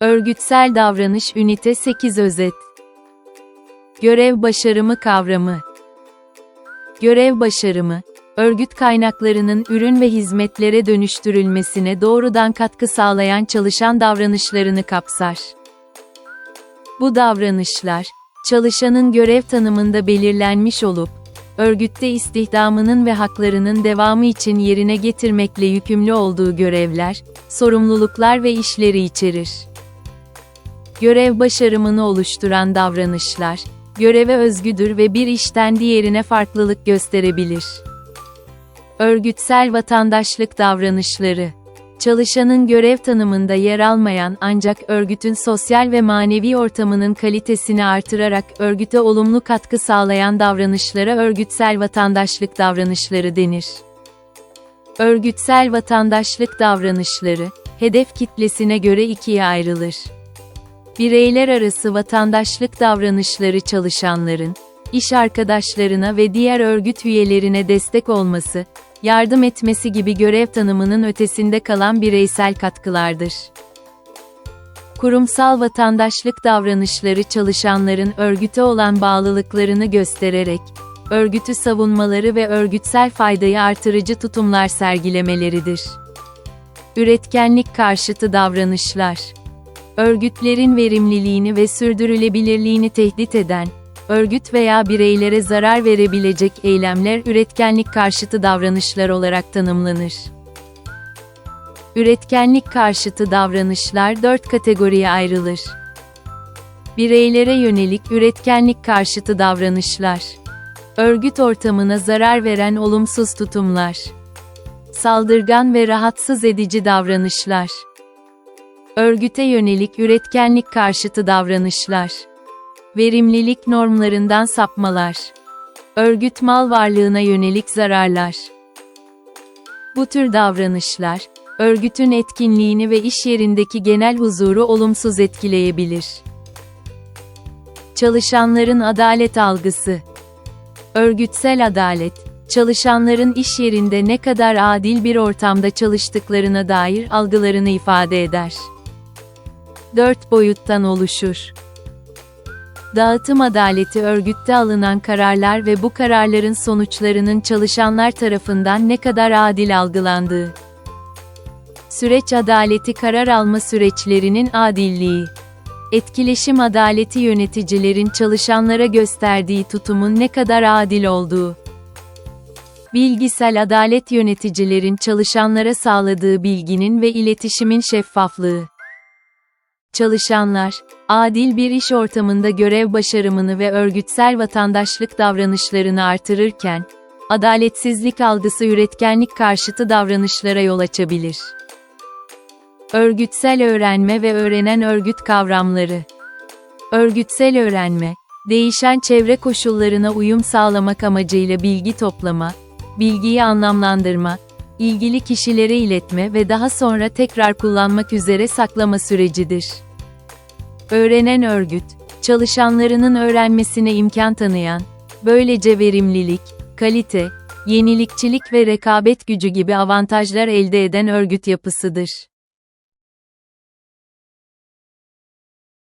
Örgütsel davranış ünite 8 özet. Görev başarımı kavramı. Görev başarımı, örgüt kaynaklarının ürün ve hizmetlere dönüştürülmesine doğrudan katkı sağlayan çalışan davranışlarını kapsar. Bu davranışlar, çalışanın görev tanımında belirlenmiş olup, örgütte istihdamının ve haklarının devamı için yerine getirmekle yükümlü olduğu görevler, sorumluluklar ve işleri içerir. Görev başarımını oluşturan davranışlar, göreve özgüdür ve bir işten diğerine farklılık gösterebilir. Örgütsel vatandaşlık davranışları Çalışanın görev tanımında yer almayan ancak örgütün sosyal ve manevi ortamının kalitesini artırarak örgüte olumlu katkı sağlayan davranışlara örgütsel vatandaşlık davranışları denir. Örgütsel vatandaşlık davranışları, hedef kitlesine göre ikiye ayrılır. Bireyler arası vatandaşlık davranışları çalışanların, iş arkadaşlarına ve diğer örgüt üyelerine destek olması, yardım etmesi gibi görev tanımının ötesinde kalan bireysel katkılardır. Kurumsal vatandaşlık davranışları çalışanların örgüte olan bağlılıklarını göstererek, örgütü savunmaları ve örgütsel faydayı artırıcı tutumlar sergilemeleridir. Üretkenlik karşıtı davranışlar örgütlerin verimliliğini ve sürdürülebilirliğini tehdit eden, örgüt veya bireylere zarar verebilecek eylemler üretkenlik karşıtı davranışlar olarak tanımlanır. Üretkenlik karşıtı davranışlar dört kategoriye ayrılır. Bireylere yönelik üretkenlik karşıtı davranışlar. Örgüt ortamına zarar veren olumsuz tutumlar. Saldırgan ve rahatsız edici davranışlar. Örgüte yönelik üretkenlik karşıtı davranışlar. Verimlilik normlarından sapmalar. Örgüt mal varlığına yönelik zararlar. Bu tür davranışlar, örgütün etkinliğini ve iş yerindeki genel huzuru olumsuz etkileyebilir. Çalışanların adalet algısı. Örgütsel adalet, çalışanların iş yerinde ne kadar adil bir ortamda çalıştıklarına dair algılarını ifade eder. Dört boyuttan oluşur. Dağıtım adaleti örgütte alınan kararlar ve bu kararların sonuçlarının çalışanlar tarafından ne kadar adil algılandığı. Süreç adaleti karar alma süreçlerinin adilliği. Etkileşim adaleti yöneticilerin çalışanlara gösterdiği tutumun ne kadar adil olduğu. Bilgisel adalet yöneticilerin çalışanlara sağladığı bilginin ve iletişimin şeffaflığı. Çalışanlar, adil bir iş ortamında görev başarımını ve örgütsel vatandaşlık davranışlarını artırırken, adaletsizlik algısı üretkenlik karşıtı davranışlara yol açabilir. Örgütsel öğrenme ve öğrenen örgüt kavramları. Örgütsel öğrenme, değişen çevre koşullarına uyum sağlamak amacıyla bilgi toplama, bilgiyi anlamlandırma, ilgili kişilere iletme ve daha sonra tekrar kullanmak üzere saklama sürecidir. Öğrenen örgüt, çalışanlarının öğrenmesine imkan tanıyan, böylece verimlilik, kalite, yenilikçilik ve rekabet gücü gibi avantajlar elde eden örgüt yapısıdır.